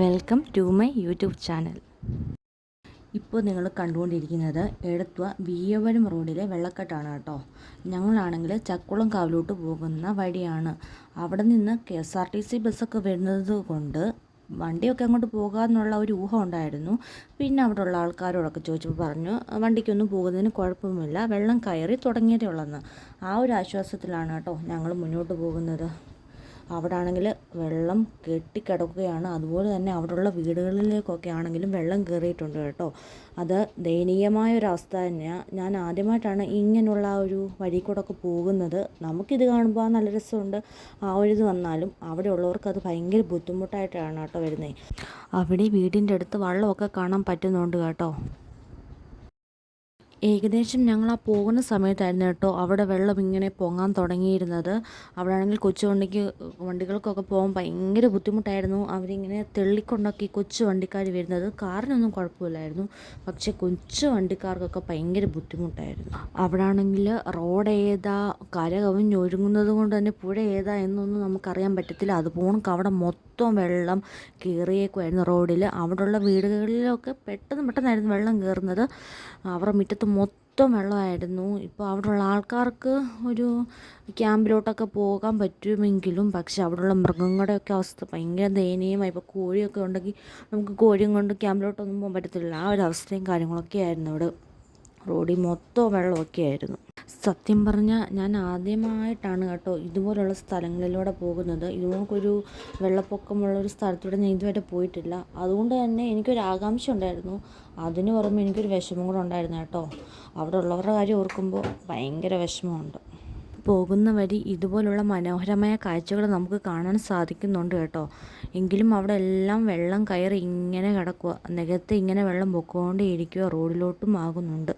Welcome to my YouTube channel. ഇപ്പോൾ നിങ്ങൾ കണ്ടുകൊണ്ടിരിക്കുന്നത് എടത്വ വീയവരം റോഡിലെ വെള്ളക്കെട്ടാണ് കേട്ടോ. ഞങ്ങളാണെങ്കിൽ ചക്കുളം കാവിലോട്ട് പോകുന്ന വഴിയാണ്. അവിടെ നിന്ന് K S R T C ബസ്സൊക്കെ വരുന്നത് കൊണ്ട് വണ്ടിയൊക്കെ അങ്ങോട്ട് പോകാമെന്നുള്ള ഒരു ഊഹം ഉണ്ടായിരുന്നു. പിന്നെ അവിടെയുള്ള ആൾക്കാരോടൊക്കെ ചോദിച്ചപ്പോൾ പറഞ്ഞു വണ്ടിക്കൊന്നും പോകുന്നതിന് കുഴപ്പമില്ല വെള്ളം കയറി തുടങ്ങിയതേ ഉള്ളെന്ന്. ആ ഒരു ആശ്വാസത്തിലാണ് കേട്ടോ ഞങ്ങൾ മുന്നോട്ട് പോകുന്നത്. അവിടെ ആണെങ്കിൽ വെള്ളം കെട്ടിക്കിടക്കുകയാണ്. അതുപോലെ തന്നെ അവിടെയുള്ള വീടുകളിലേക്കൊക്കെ ആണെങ്കിലും വെള്ളം കയറിയിട്ടുണ്ട് കേട്ടോ. അത് ദയനീയമായ ഒരു അവസ്ഥ തന്നെയാണ് ഞാൻ ആദ്യമായിട്ടാണ് ഇങ്ങനെയുള്ള ആ ഒരു വഴി കൂടൊക്കെ ഒക്കെ പോകുന്നത്. നമുക്കിത് കാണുമ്പോൾ നല്ല രസമുണ്ട്. ആ ഒരു ഇത് വന്നാലും അവിടെ ഉള്ളവർക്ക് അത് ഭയങ്കര ബുദ്ധിമുട്ടായിട്ടാണ് കേട്ടോ വരുന്നത് അവിടെ വീടിന്റെ അടുത്ത് വള്ളമൊക്കെ കാണാൻ പറ്റുന്നുണ്ട് കേട്ടോ. ഏകദേശം ഞങ്ങൾ ആ പോകുന്ന സമയത്തായിരുന്നു കേട്ടോ അവിടെ വെള്ളം ഇങ്ങനെ പൊങ്ങാൻ തുടങ്ങിയിരുന്നത്. അവിടെ ആണെങ്കിൽ കൊച്ചു വണ്ടിക്ക് വണ്ടികൾക്കൊക്കെ പോകാൻ ഭയങ്കര ബുദ്ധിമുട്ടായിരുന്നു. അവരിങ്ങനെ തെള്ളിക്കൊണ്ടൊക്കെ കൊച്ചു വണ്ടിക്കാർ വരുന്നത്. കാറിനൊന്നും കുഴപ്പമില്ലായിരുന്നു. പക്ഷെ കൊച്ചു വണ്ടിക്കാർക്കൊക്കെ ഭയങ്കര ബുദ്ധിമുട്ടായിരുന്നു. അവിടെ ആണെങ്കിൽ റോഡ് ഏതാ കര കവിഞ്ഞൊരുങ്ങുന്നത് കൊണ്ട് തന്നെ പുഴ ഏതാ എന്നൊന്നും നമുക്കറിയാൻ പറ്റത്തില്ല. അതുപോണക്ക് അവിടെ മൊത്തം വെള്ളം കയറിയേക്കുമായിരുന്നു റോഡിൽ അവിടെയുള്ള വീടുകളിലൊക്കെ പെട്ടെന്ന് പെട്ടെന്നായിരുന്നു വെള്ളം കയറുന്നത് അവരുടെ മുറ്റത്ത് മൊത്തം വെള്ളമായിരുന്നു. ഇപ്പോൾ അവിടെയുള്ള ആൾക്കാർക്ക് ഒരു ക്യാമ്പിലോട്ടൊക്കെ പോകാൻ പറ്റുമെങ്കിലും പക്ഷെ അവിടെയുള്ള മൃഗങ്ങളുടെയൊക്കെ അവസ്ഥ ഭയങ്കര ദയനീയമായി. ഇപ്പോൾ കോഴിയൊക്കെ ഉണ്ടെങ്കിൽ നമുക്ക് കോഴിയും കൊണ്ട് ക്യാമ്പിലോട്ടൊന്നും പോകാൻ പറ്റത്തില്ല. ആ ഒരു അവസ്ഥയും കാര്യങ്ങളൊക്കെ ആയിരുന്നു അവിടെ. റോഡിൽ മൊത്തം വെള്ളമൊക്കെ ആയിരുന്നു സത്യം പറഞ്ഞാൽ ഞാൻ ആദ്യമായിട്ടാണ് കേട്ടോ ഇതുപോലുള്ള സ്ഥലങ്ങളിലൂടെ പോകുന്നത്. ഇതുപോലൊരു വെള്ളപ്പൊക്കമുള്ള ഒരു സ്ഥലത്തൂടെ ഞാൻ ഇതുവരെ പോയിട്ടില്ല. അതുകൊണ്ട് തന്നെ എനിക്കൊരു ആകാംക്ഷ ഉണ്ടായിരുന്നു. അതിന് പുറമെ എനിക്കൊരു വിഷമം കൂടെ ഉണ്ടായിരുന്നു കേട്ടോ. അവിടെ ഉള്ളവരുടെ കാര്യം ഓർക്കുമ്പോൾ ഭയങ്കര വിഷമമുണ്ട്. പോകുന്ന വഴി ഇതുപോലുള്ള മനോഹരമായ കാഴ്ചകൾ നമുക്ക് കാണാൻ സാധിക്കുന്നുണ്ട് കേട്ടോ. എങ്കിലും അവിടെ എല്ലാം വെള്ളം കയറി ഇങ്ങനെ കിടക്കുക നികത്ത് ഇങ്ങനെ വെള്ളം പൊക്കോണ്ടേ ഇരിക്കുക റോഡിലോട്ടും ആകുന്നുണ്ട്.